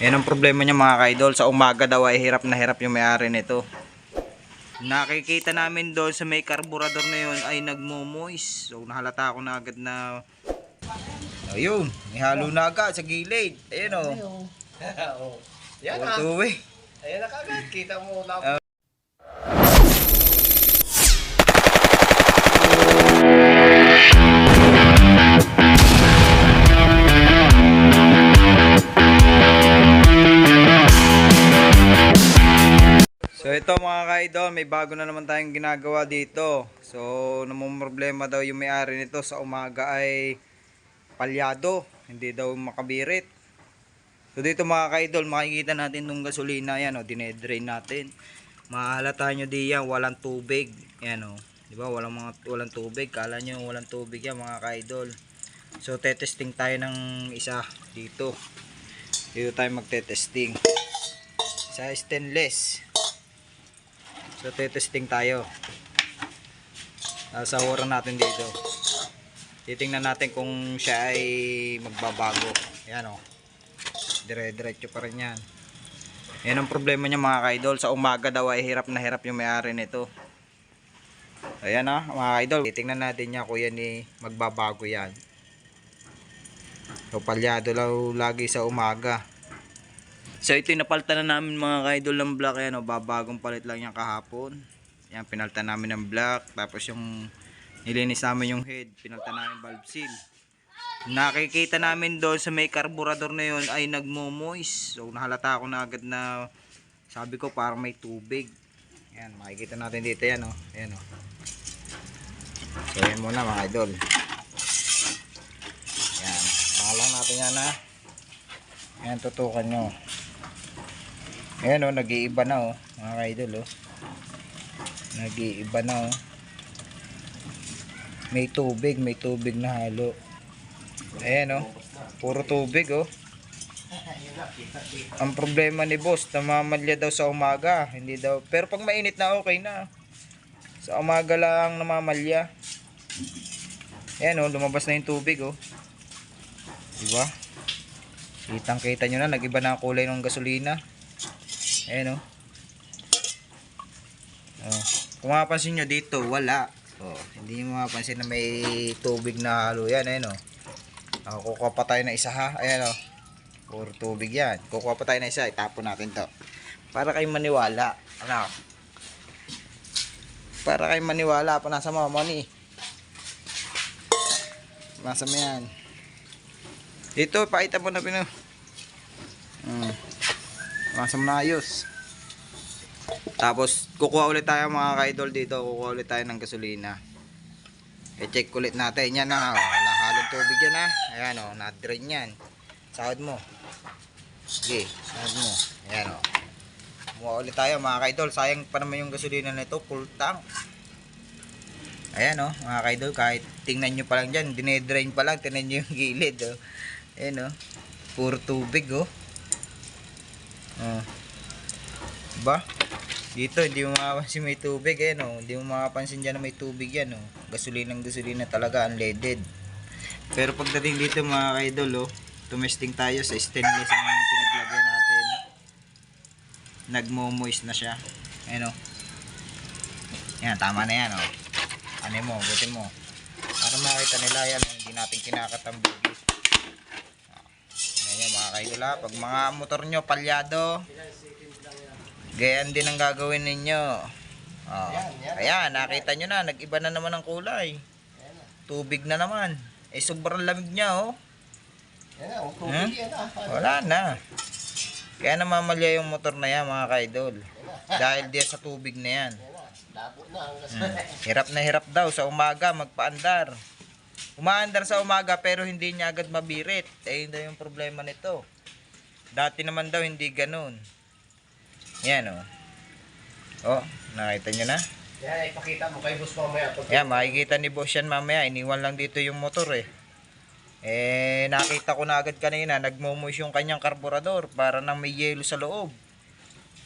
Yan ang problema niya mga kaidol. Sa umaga daw ay hirap na hirap yung may-ari nito. Nakikita namin doon sa may karburador na yun ay nagmo-moist. So nahalata ako na agad na Ayun, may halo na agad sa gilid. Ayun o. Oo. Yan ah. way. Ayan na kagad. Kita mo na. Ito mga kaidol, may bago na naman tayong ginagawa dito. So namang problema daw yung may-ari nito sa umaga ay palyado, hindi daw makabirit. So dito mga kaidol, makikita natin tong gasolina yan o, dinedrain natin. Mahalata nyo di yan, walang tubig. Yan o, di ba? Walang, mga, walang tubig. Kala nyo walang tubig yan mga kaidol. So tetesting tayo ng isa dito. Dito tayo magtetesting. Sa stainless. So, testing tayo. Sasawaran natin dito. Titingnan natin kung siya ay magbabago. Ayan o. Dire-diretso pa rin yan. Yan ang problema niya mga kaidol. Sa umaga daw ay hirap na hirap yung may-ari nito. Ayan na mga kaidol. Titingnan natin niya kung yan ay magbabago yan. So, palyado daw lagi sa umaga. So ito yung napalitan na namin mga kaidol ng black yan o babagong palit lang yan kahapon. Yan pinalitan namin ng black tapos yung nilinis namin yung head pinalitan namin valve seal. Nakikita namin doon sa may karburador na yun ay nagmo-moist. So nahalata ako na agad na sabi ko parang may tubig. Yan makikita natin dito yan o. Yan o. So yan muna mga idol. Yan. Pangalang natin yan ha. Yan tutukan nyo. Ayan oh, nag-iiba na oh, mga kaidol oh. Nag-iiba na oh. May tubig, may tubig na halo. Ayan oh, puro tubig oh. Ang problema ni boss, namamalya daw sa umaga, hindi daw. Pero pag mainit na okay na. Sa umaga lang namamalya. Ayan oh, lumabas na yung tubig oh. Diba? Kitang kita nyo na, nag-iba na ang kulay ng gasolina. Ayan o. Oh. Kung mapapansin nyo dito, wala. Oh, hindi nyo mapapansin na may tubig na halo yan. Ayan o. Oh, kukuha pa tayo ng isa ha. Ayan o. Puro tubig yan. Kukuha pa tayo ng isa. Itapon natin to. Para kayo maniwala. Ano? Para kayo maniwala. Pa nasa mama ni. Nasa mo yan. Dito, pakita mo na pino. Hmm. Masam na ayos. Tapos, kukuha ulit tayo mga ka-idol dito. Kukuha ulit tayo ng gasolina. I-check ulit natin. Yan na. Oh. Wala halong tubig yan ha. Ayan o. Oh, na-drain yan. Sahod mo. Sige. Sahod mo. Ayan o. Oh. Kukuha ulit tayo mga ka-idol. Sayang pa naman yung gasolina nito. Full tank. Ayan o. Oh, mga ka-idol. Kahit tingnan nyo pa lang dyan. Dinedrain pa lang. Tingnan nyo yung gilid. Oh. Ayan o. Oh. Puro tubig oh. Oh. Ba? Dito hindi mo makapansin may tubig eh no. Hindi mo makapansin diyan na may tubig yan oh. Gasolinang gasolina talaga unleaded. Pero pagdating dito mga kaidol oh, tumesting tayo sa stainless ang pinaglagyan natin. Nagmo-moist na siya. Ayan oh. Yan, tama na yan oh. Ano mo, buti mo. Para makita nila yan, oh, hindi natin kinakatambugis. Ayan mga kaidol ha. Pag mga motor nyo palyado, gayan din ang gagawin ninyo. Oh. Ayan, nakita nyo na. Nag-iba na naman ang kulay. Tubig na naman. Eh, sobrang lamig niya oh. Hmm? ah. Wala na. Kaya namamalya yung motor na yan mga kaidol. Dahil diyan sa tubig na yan. Hmm. Hirap na hirap daw sa umaga magpaandar. Umaandar sa umaga pero hindi niya agad mabirit. Eh yun daw yung problema nito. Dati naman daw hindi ganun. Yan oh. Oh, nakita nyo na? Yan, ipakita mo kay boss mamaya. Pag Yan, makikita ni boss yan mamaya. Iniwan lang dito yung motor eh. Eh, nakita ko na agad kanina, nagmumush yung kanyang karburador para nang may yelo sa loob.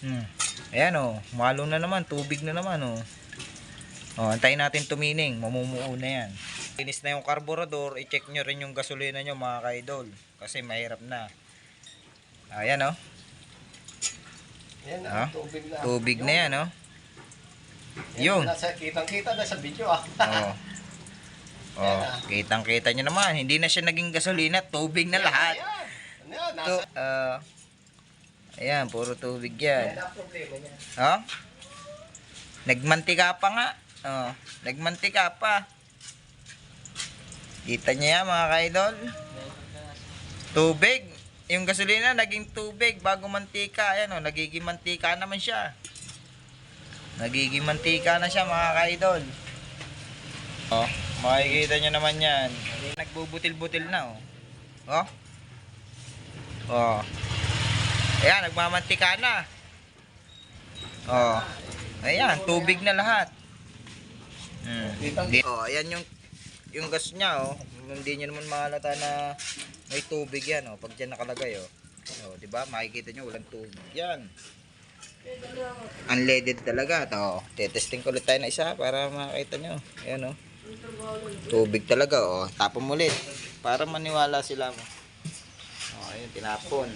Hmm. Ayan oh, malo na naman, tubig na naman oh. Oh, antayin natin tumining, mamumuo na yan. Linis na yung karburador, i-check nyo rin yung gasolina nyo mga kaidol. Kasi mahirap na. Ayan oh. Yan Ah, na, tubig na. Tubig na yan oh. Yun. Nasa, kitang-kita na sa video ah. Oh. Oh, kitang-kita nyo naman. Hindi na siya naging gasolina. Tubig na lahat. Yan? To, Nasa, ah, ayan, puro tubig yan yan. ang problema niya. Oh? Nagmantika pa nga. Oh, nagmantika pa. Kita niya yan, mga kaidol? Tubig. Yung gasolina naging tubig bago mantika. Ayan oh, nagiging mantika naman siya. Nagiging mantika na siya, mga kaidol. Oh, makikita niyo naman yan. Nagbubutil-butil na oh. Oh. Oh. Ayan, nagmamantika na. Oh. Ayan, tubig na lahat. Di- Oh, ayan yung yung gas niya oh. Hindi niyo naman mahalata na may tubig yan oh. Pag diyan nakalagay oh. Oh, 'di ba? Makikita niyo walang tubig yan. Unleaded talaga to. Tetesting ko ulit tayo na isa para makita niyo. Ayan oh. Tubig talaga oh. Tapon mo ulit para maniwala sila mo. Oh, ayun tinapon.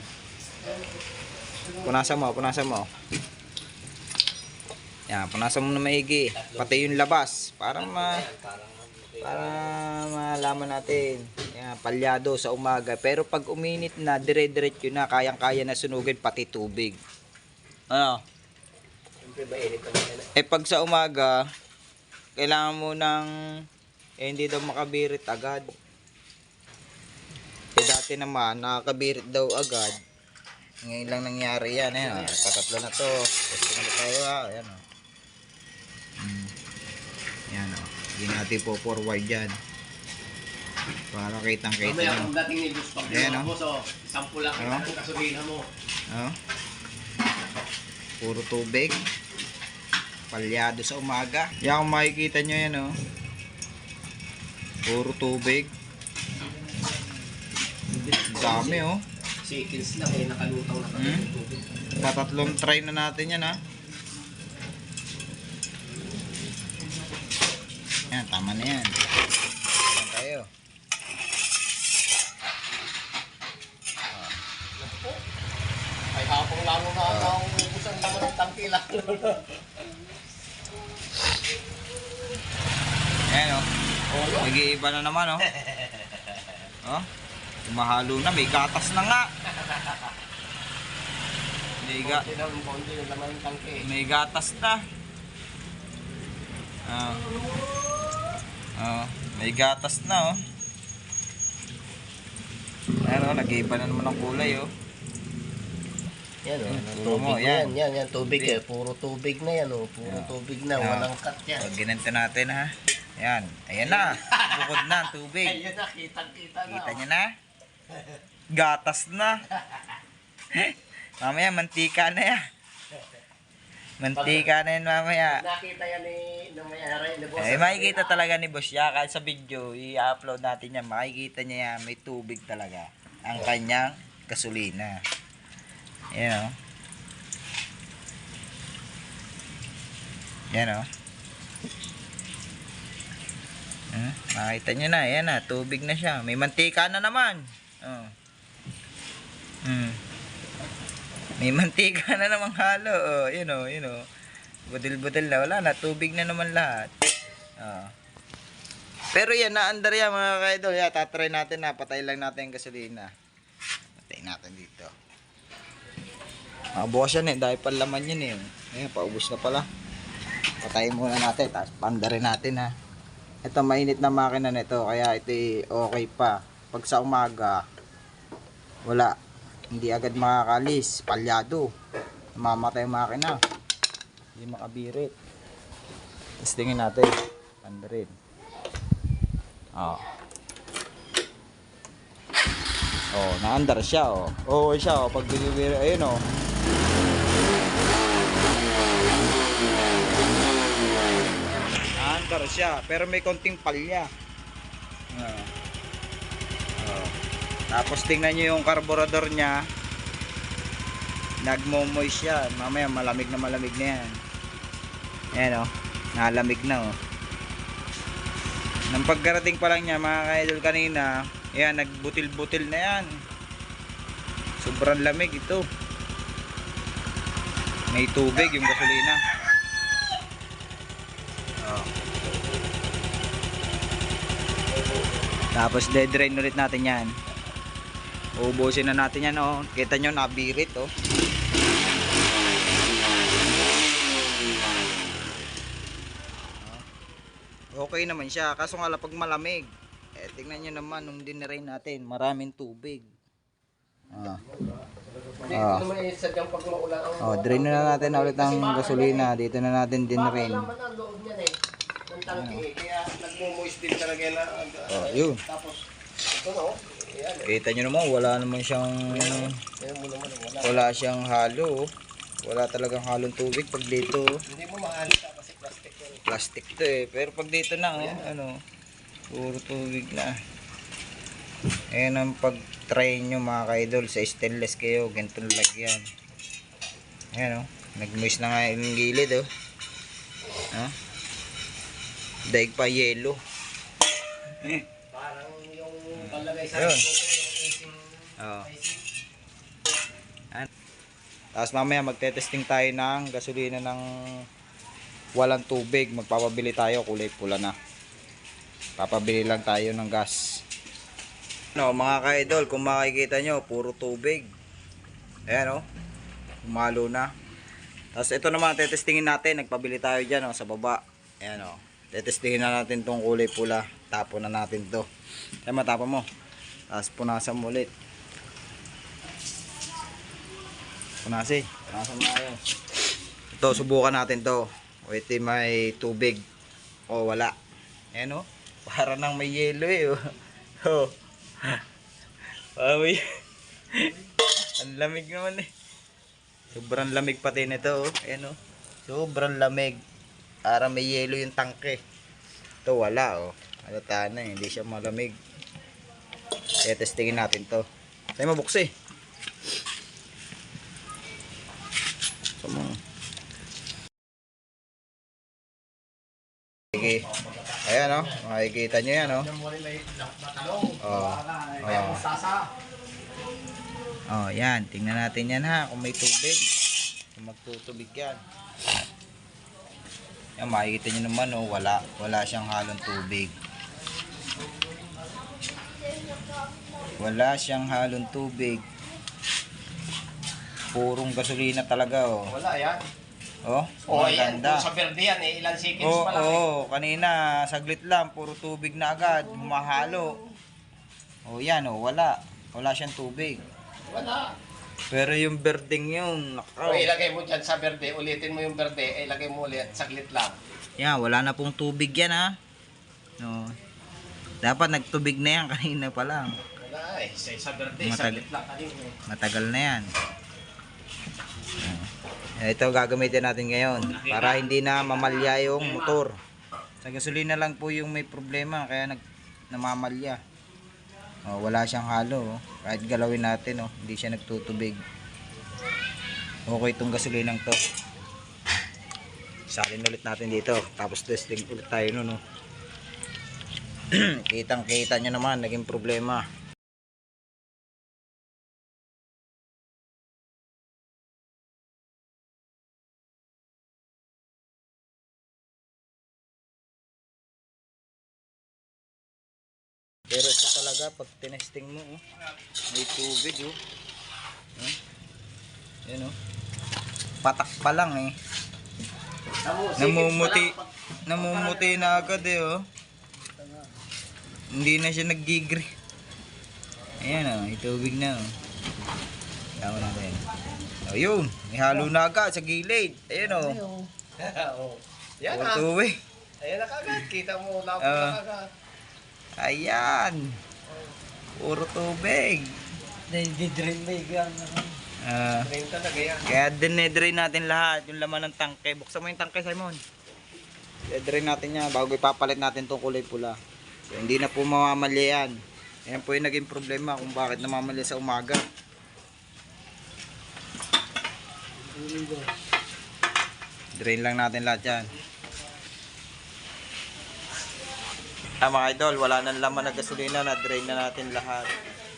Punasan mo, punasan mo. Yan, punasan mo na maigi. Pati yung labas. Para ma... Para malaman natin. Yan, palyado sa umaga. Pero pag uminit na, dire-diretso na, kayang-kaya na sunugin pati tubig. Ano? Eh pag sa umaga, kailangan mo ng eh, hindi daw makabirit agad. Eh dati naman, nakakabirit daw agad. Ngayon lang nangyari yan. Ayan, oh. patatlo na to. Gusto na tayo ha. Ayan o. Hindi natin po forward yan. Para kitang kita Mamaya nyo. kung dating ni Bus, pag Ayan, ginawa oh. so, sampu lang Oh. ang gasolina mo. Oh. Puro tubig. Palyado sa umaga. Yan kung makikita nyo yan oh. Puro tubig. Ang Dami oh. Seconds lang eh, nakalutang na kami Hmm? ng tubig. Patatlong try na natin yan ha. Tama na yan. Yan tayo. Ay hapong lang mo na ang ubus ang laman ng tangki lang. Ayan oh. Nag-iiba na naman oh. Oh. Kumahalo na, may gatas na nga. May, ga ng tangki. may gatas na. Ah. Oh, may gatas na oh. Ayan oh, nag-iiba na naman ang kulay oh. Yan o, Puro tubig mo, yan. yan. Yan, yan, tubig eh. Puro tubig na yan o. Puro Yeah. tubig na, Yeah. walang cut yan. Pag ginanto natin ha. Ayan, ayan na. Bukod na ang tubig. Ayun na, kitang-kita na. Kita oh. nyo na? Gatas na. mamaya, mantika na yan. Mantika na yan mamaya. Pag nakita yan ni, ng may-ari, ni boss. Eh, makikita talaga ni Boss ya kahit sa video, i-upload natin yan, makikita niya yan, may tubig talaga. Ang kanyang gasolina. Yan o. Yan o. Hmm, makita nyo na, yan na, tubig na siya. May mantika na naman. Oh. Hmm. May mantika na naman halo. Oh, yun o, yun o. Budil-budil na, wala na, tubig na naman lahat. Oh. Pero yan, naandar yan mga kaidol. Yan, tatry natin na, patay lang natin yung gasolina. Patay natin dito. Makabukas yan eh, dahil palaman yun eh. Ayan, paubos na pala. Patayin muna natin, tapos pandarin natin ha. Ito, mainit na makina nito, kaya ito okay pa. Pag sa umaga, wala. Hindi agad makakalis, palyado. Mamatay yung makina. Hindi makabirit. Tapos tingin natin, pandarin. Oh. Oh, naandar siya oh. Oo siya oh, pag binibira, ayun oh. Naandar siya, pero may konting palya. Ah. Oh. Tapos tingnan nyo yung carburetor niya. Nagmomoy siya. Mamaya malamig na malamig na yan. Ayan oh. Nalamig na oh. Nang pagkarating pa lang niya mga ka-idol kanina, ayan, nagbutil-butil na yan. Sobrang lamig ito. May tubig yung gasolina. Oh. Tapos dedrain ulit natin yan. Uubusin na natin yan oh. Kita nyo nabirit oh. Okay naman siya. Kaso nga lang pag malamig. Eh, tingnan nyo naman nung dinerain natin. Maraming tubig. Ah. Ah. Oh, drain na natin ulit ang gasolina. Dito na natin naman ang. Ng tangke. Kaya nagmumoist din talaga na. Oh, yun. Tapos, ito no. Eh. Kita nyo naman, wala naman siyang eh, wala. siyang halo. oh. Wala talagang halong tubig pag dito. oh. Hindi mo mahalita kasi plastic yun. Plastic to eh. Pero pag dito na, oh, ano, puro tubig na. Ayan ang pag-try nyo mga ka-idol. Sa stainless kayo, ganitong lagyan. Ayan oh. Nag-moist na nga yung gilid oh. Ha? Daig pa yelo. Yung icing, Oo. icing. Tapos mamaya magte-testing tayo ng gasolina ng walang tubig. Magpapabili tayo, kulay pula na. Papabili lang tayo ng gas. No, mga ka-idol, kung makikita nyo, puro tubig. Ayan o. Umalo na. Tapos ito naman, tetestingin natin. Nagpabili tayo dyan o, sa baba. Ayan o. Tetestingin na natin tong kulay pula. Tapon na natin to. Tama, tapon mo. Tapos punasan mo ulit. Punasi. Punasan mo ayos. Ito, subukan natin to. Wait, may tubig. O, wala. Ayan o. Para nang may yelo eh. oh. Oh. Parang may... Ang lamig naman eh. Sobrang lamig pati nito. Oh. Ayan o. Sobrang lamig. Para may yelo yung tangke. Ito wala oh. Halata na eh. Hindi siya malamig. Kaya testingin natin to. Tayo mabuksi. So, mo. Sige. Ayan o. Makikita nyo yan o. Oh. Oh. sasa. Oh, yan. Tingnan natin yan ha. Kung may tubig. Kung magtutubig yan. Yan, makikita nyo naman oh. Wala. Wala siyang halong tubig. Wala siyang halong tubig. Purong gasolina talaga oh. Wala yan. Oh, O ang ayan, ganda. sa verde yan eh, ilan seconds Oo, pa lang eh. oo, kanina saglit lang, puro tubig na agad, humahalo. Oh, yan oh, wala. Wala siyang tubig. Wala. Pero yung berdeng yun, nakaw. ilagay mo dyan sa verde, ulitin mo yung verde, eh, ilagay mo ulit, saglit lang. Yan, wala na pong tubig yan ha. No. Dapat nagtubig na yan kanina pa lang. Wala eh, sa, sa verde, Matag- saglit lang kanina. Matagal na yan. Ito gagamitin natin ngayon para hindi na mamalya yung motor. Sa gasolina lang po yung may problema kaya nag namamalya. Oh, wala siyang halo. oh. Kahit galawin natin, oh, hindi siya nagtutubig. Okay itong gasolinang to. Salin ulit natin dito. Tapos testing ulit tayo nun. Oh. Kitang kita nyo naman, naging problema. Pero ito talaga, pag tinesting mo, oh, may tubig, oh. Huh? Yan, oh. Patak pa lang, eh. Namumuti, namumuti na agad, eh, oh. Hindi na siya naggigri. Ayan, oh, may tubig na, oh. Tama natin. Oh, yun. May halo na agad sa gilid. Ayan, oh. oh. Yan ah. tubig. Ayan na kagad, kita mo, labo Ah. na kagad. Ayan. Puro tubig. Nai-drain ba yung Ah. Drain talaga yan. Kaya dinedry natin lahat, yung laman ng tangke. Buksan mo yung tangke, Simon. Dedry natin yan bago ipapalit natin tong kulay pula. So, hindi na po mamamalya yan. Ayan po yung naging problema kung bakit namamalya sa umaga. Drain lang natin lahat yan. Ah, mga idol, wala nang laman na gasolina na drain na natin lahat.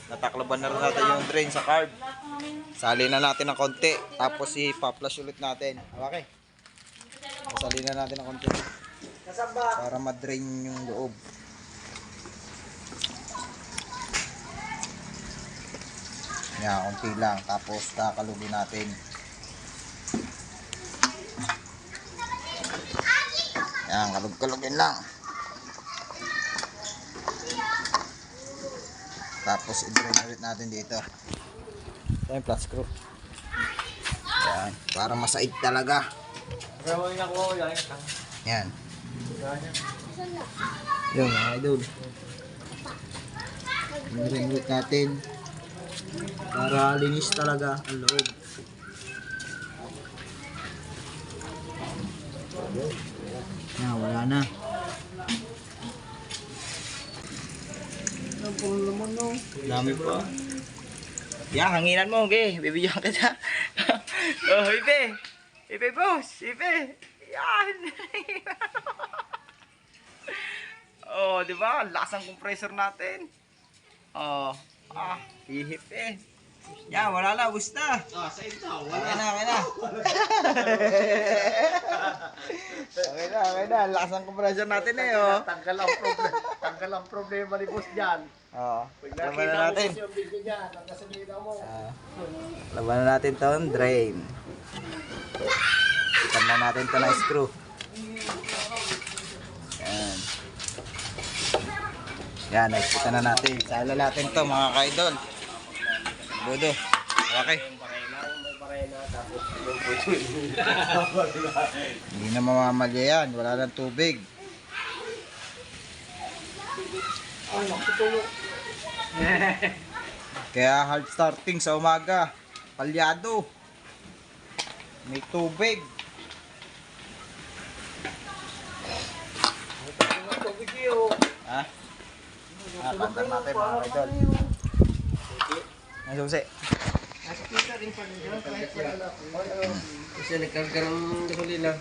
Nataklaban na rin natin yung drain sa carb. Sali na natin ng konti. Tapos i-flush ulit natin. Okay. Sali na natin ng konti. Para ma-drain yung loob. Yan, konti lang. Tapos kakalugin natin. Yan, kalug-kalugin lang. Tapos i-drain natin dito. Ito yung flat screw. Yan, para masaid talaga. Yan. Yan. Mga idol. I-drain ulit natin. Para linis talaga ang loob. Yan, wala na. Dami pa. Yan, hanginan mo, ge. Bibigyan kita. oh, Ipe. Ipe, boss. Ipe. Yan. oh, di ba? Ang Lakas ng compressor natin. Oh, ah, hihip eh. Yan, wala na. Gusto na. Ah, sa ito. Okay na, okay na. okay na, okay na. Ang Lakas ng compressor natin eh, oh. Tanggal ang problema. Tanggal ang problema ni boss dyan. Oo. Pag Laban na natin. ang. Ah, laban na natin to, drain. Ikan na natin to na screw. Yan, nakikita na natin. Sala natin to mga kaidol. Budo. Okay. Hindi na mamamalya yan. Wala nang tubig. Kaya hard starting sa umaga. Palyado. May tubig. Ha? Ah, pantan natin mga idol. Ang susi. Kasi nagkarga ng gasolina.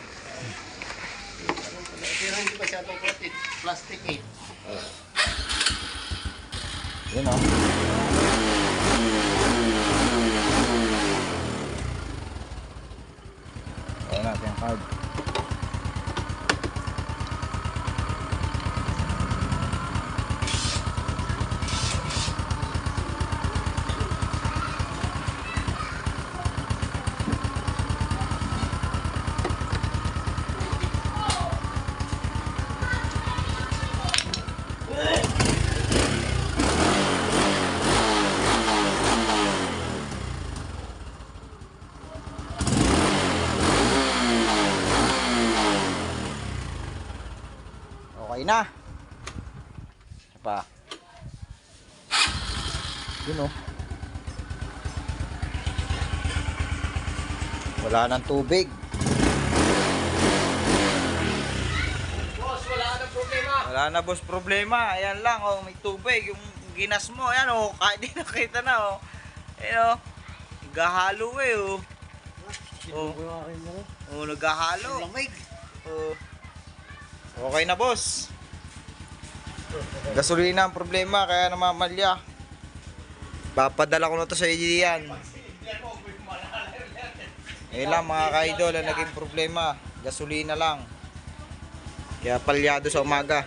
Pero hindi masyadong plastic. Plastic eh. Yun o. na. Pa. Yun o. Wala nang tubig. Boss, wala ka ng problema. Wala na boss problema. Ayan lang oh, may tubig. Yung ginas mo, ayan oh, kahit di nakita na oh. Ayan oh. Gahalo eh oh. Oh, oh naghahalo. Lamig. Oh. Okay na boss. Gasolina ang problema kaya namamalya. Papadala ko na to sa yan. Ayun lang mga kaidol ang naging problema. Gasolina lang. Kaya palyado sa umaga.